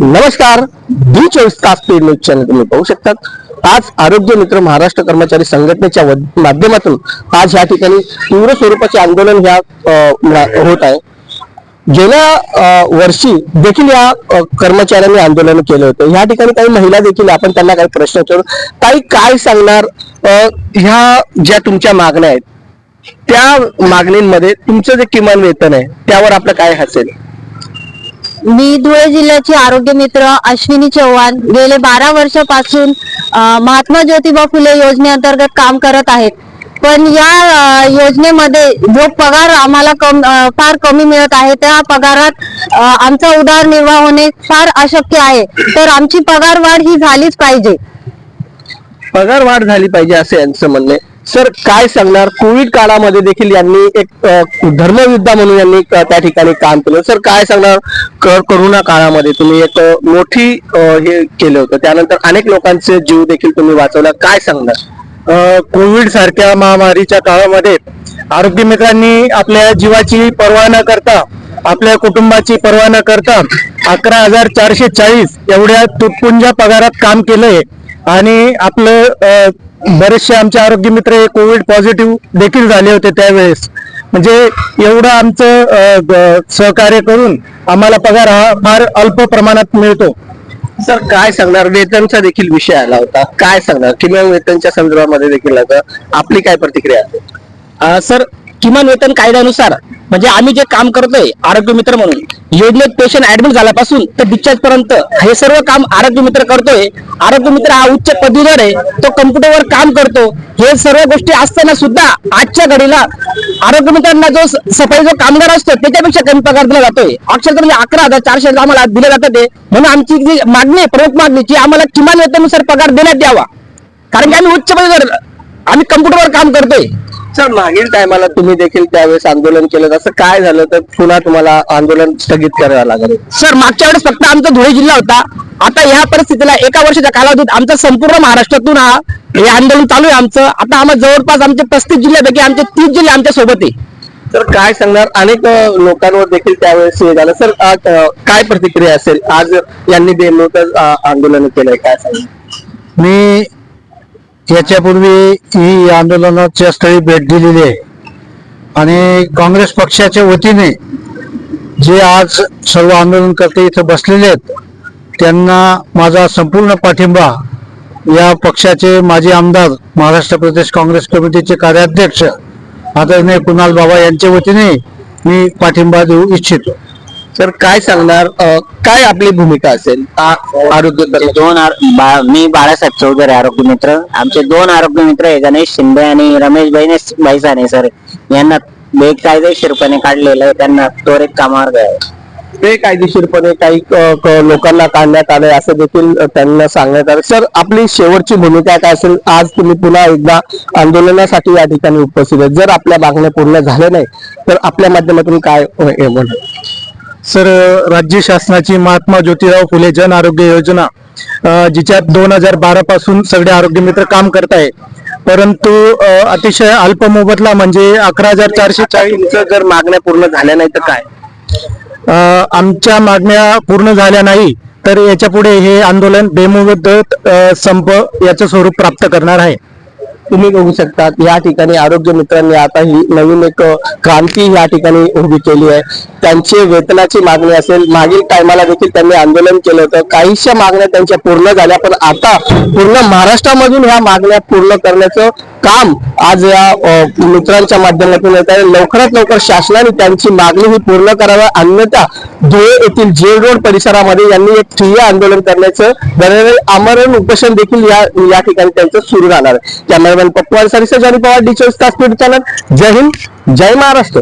नमस्कार. डी चोवीस तास पेड न्यूज चॅनल तुम्ही पाहू शकतात. आज आरोग्य मित्र महाराष्ट्र कर्मचारी संघटनेच्या माध्यमातून आज या ठिकाणी तीव्र स्वरूपाचे आंदोलन ह्या होत आहे. गेल्या वर्षी देखील या कर्मचाऱ्यांनी आंदोलन केलं होतं. ह्या ठिकाणी काही महिला देखील आपण त्यांना काही प्रश्न विचारू. काही काय सांगणार ह्या ज्या तुमच्या मागण्या आहेत त्या मागणींमध्ये तुमचं जे किमान वेतन आहे त्यावर आपलं काय असेल मी धुळे जिल्ह्याची आरोग्य मित्र अश्विनी चव्हाण गेले बारा वर्षापासून महात्मा ज्योतिबा फुले योजनेअंतर्गत काम करत आहेत. पण या योजनेमध्ये जो पगार आम्हाला कम फार कमी मिळत आहे त्या पगारात आमचा उदरनिर्वाह होणे फार अशक्य आहे. तर आमची पगार वाढ ही झालीच पाहिजे. पगार वाढ झाली पाहिजे असे यांचं म्हणणे. सर काय सांगणार? कोविड काळामध्ये देखील यांनी एक धर्मयुद्धा म्हणून यांनी त्या ठिकाणी काम केलं. सर काय सांगणार? करोना काळामध्ये तुम्ही एक मोठी हे केलं होतं. त्यानंतर अनेक लोकांचे जीव देखील तुम्ही वाचवला. काय सांगणार? कोविड सारख्या महामारीच्या काळामध्ये आरोग्य मित्रांनी आपल्या जीवाची पर्वा न करता आपल्या कुटुंबाची पर्वा न करता अकरा हजार चारशे चाळीस एवढ्या तुटपुंजा पगारात काम केलंय. आणि आपलं अ, बरेचसे आमचे आरोग्य मित्र हे कोविड पॉझिटिव्ह देखील झाले होते त्यावेळेस. म्हणजे एवढं आमचं सहकार्य करून आम्हाला पगार हा फार अल्प प्रमाणात मिळतो. सर काय सांगणार? वेतनचा देखील विषय आला होता. काय सांगणार? किमान वेतनच्या संदर्भामध्ये देखील आता आपली काय प्रतिक्रिया सर किमान वेतन कायद्यानुसार म्हणजे आम्ही जे काम करतोय आरोग्य मित्र म्हणून योजनेत पेशंट ऍडमिट झाल्यापासून तर डिस्चार्ज पर्यंत हे सर्व काम आरोग्य मित्र करतोय. आरोग्य मित्र हा उच्च पदवीधर आहे तो कम्प्युटरवर काम करतो. हे सर्व गोष्टी असताना सुद्धा आजच्या घडीला आरोग्य मित्रांना जो सफाई जो कामगार असतो त्याच्यापेक्षा कमी पगार दिला जातोय. अक्षरशः म्हणजे अकरा हजार चारशे आम्हाला दिले जातात ते. म्हणून आमची जी मागणी प्रमुख मागणी की आम्हाला किमान वेतनुसार पगार देण्यात यावा. कारण की आम्ही उच्च पदवीधर आम्ही कम्प्युटरवर काम करतोय. सर मागील टायमाला तुम्ही देखील त्यावेळेस आंदोलन केलं. असं काय झालं? तर पुन्हा तुम्हाला आंदोलन स्थगित करावं लागेल. सर मागच्या वेळेस फक्त आमचा धुळे जिल्हा होता. आता या परिस्थितीला एका वर्षाच्या कालावधीत आमचा संपूर्ण महाराष्ट्रातून हा हे आंदोलन चालू आहे आमचं. आता आम्हाला जवळपास आमचे पस्तीस जिल्ह्यापैकी आमचे तीस जिल्हे आमच्यासोबत आहे. तर काय सांगणार? अनेक लोकांवर देखील त्यावेळेस हे झालं. सर काय प्रतिक्रिया असेल? आज यांनी बेमोत आंदोलन केलंय काय सांगणार? मी याच्यापूर्वी ही आंदोलनाच्या स्थळी भेट दिलेली आहे. आणि काँग्रेस पक्षाच्या वतीने जे आज सर्व आंदोलनकर्ते इथं बसलेले आहेत त्यांना माझा संपूर्ण पाठिंबा या पक्षाचे माजी आमदार महाराष्ट्र प्रदेश काँग्रेस कमिटीचे कार्याध्यक्ष आदरणीय कुणाल बाबा यांच्या वतीने मी पाठिंबा देऊ इच्छितो. सर काय सांगणार अ, काय आपली भूमिका असेल? आ- आरोग्य आमचे दोन आर- बा- मी बाळासाहेब चौधरी आरोग्य मित्र. आमचे दोन आरोग्य मित्र आहे गणेश शिंदे आणि रमेश भाईने भाईसाने सर यांना बेकायदेशीरपणे काढलेलं आहे. त्यांना त्वरित कामावर घ्यावं. बेकायदेशीरपणे काही क- क- लोकांना काढण्यात आलंय असं देखील अ, त्यांना सांगण्यात आलं. सर आपली शेवटची भूमिका काय असेल? आज तुम्ही पुन्हा एकदा आंदोलनासाठी या ठिकाणी उपस्थित आहे जर आपल्या मागण्या पूर्ण झाल्या नाही तर आपल्या माध्यमातून काय अ, हे सर राज्य शासनाची महात्मा ज्योतिराव फुले जन आरोग्य योजना जिच्यात दोन हजार बारा पासून सगळे आरोग्य मित्र काम करत आहे. परंतु अतिशय अल्प मोबदला म्हणजे अकरा हजार चारशे चाळीस जर मागण्या पूर्ण झाल्या नाही तर काय? आमच्या मागण्या पूर्ण झाल्या नाही तर याच्यापुढे हे आंदोलन बेमुदत संप याचं स्वरूप प्राप्त करणार आहे. तुम्ही बघू शकतात. या ठिकाणी आरोग्य मित्रांनी आता ही नवीन एक क्रांती या ठिकाणी उभी केली आहे. त्यांची वेतनाची मागणी असेल. मागील टायमाला देखील त्यांनी आंदोलन केलं होतं. काहीशा मागण्या त्यांच्या पूर्ण झाल्या पण आता पूर्ण महाराष्ट्रामधून ह्या मागण्या पूर्ण करण्याचं काम आज या मित्रांच्या माध्यमातून येत आहे. लवकरात लवकर शासनाने त्यांची मागणी ही पूर्ण करावी अन्यथा धुळे येथील जेल रोड परिसरामध्ये यांनी एक ठिय्या आंदोलन करण्याचं दरवेळी आमरण उपोषण देखील या या ठिकाणी त्यांचं सुरू राहणार आहे. कॅमेरामॅन पप्पू आणि सरिसा जानी पवार डी चोवीस तास चॅनल जय हिंद जय महाराष्ट्र.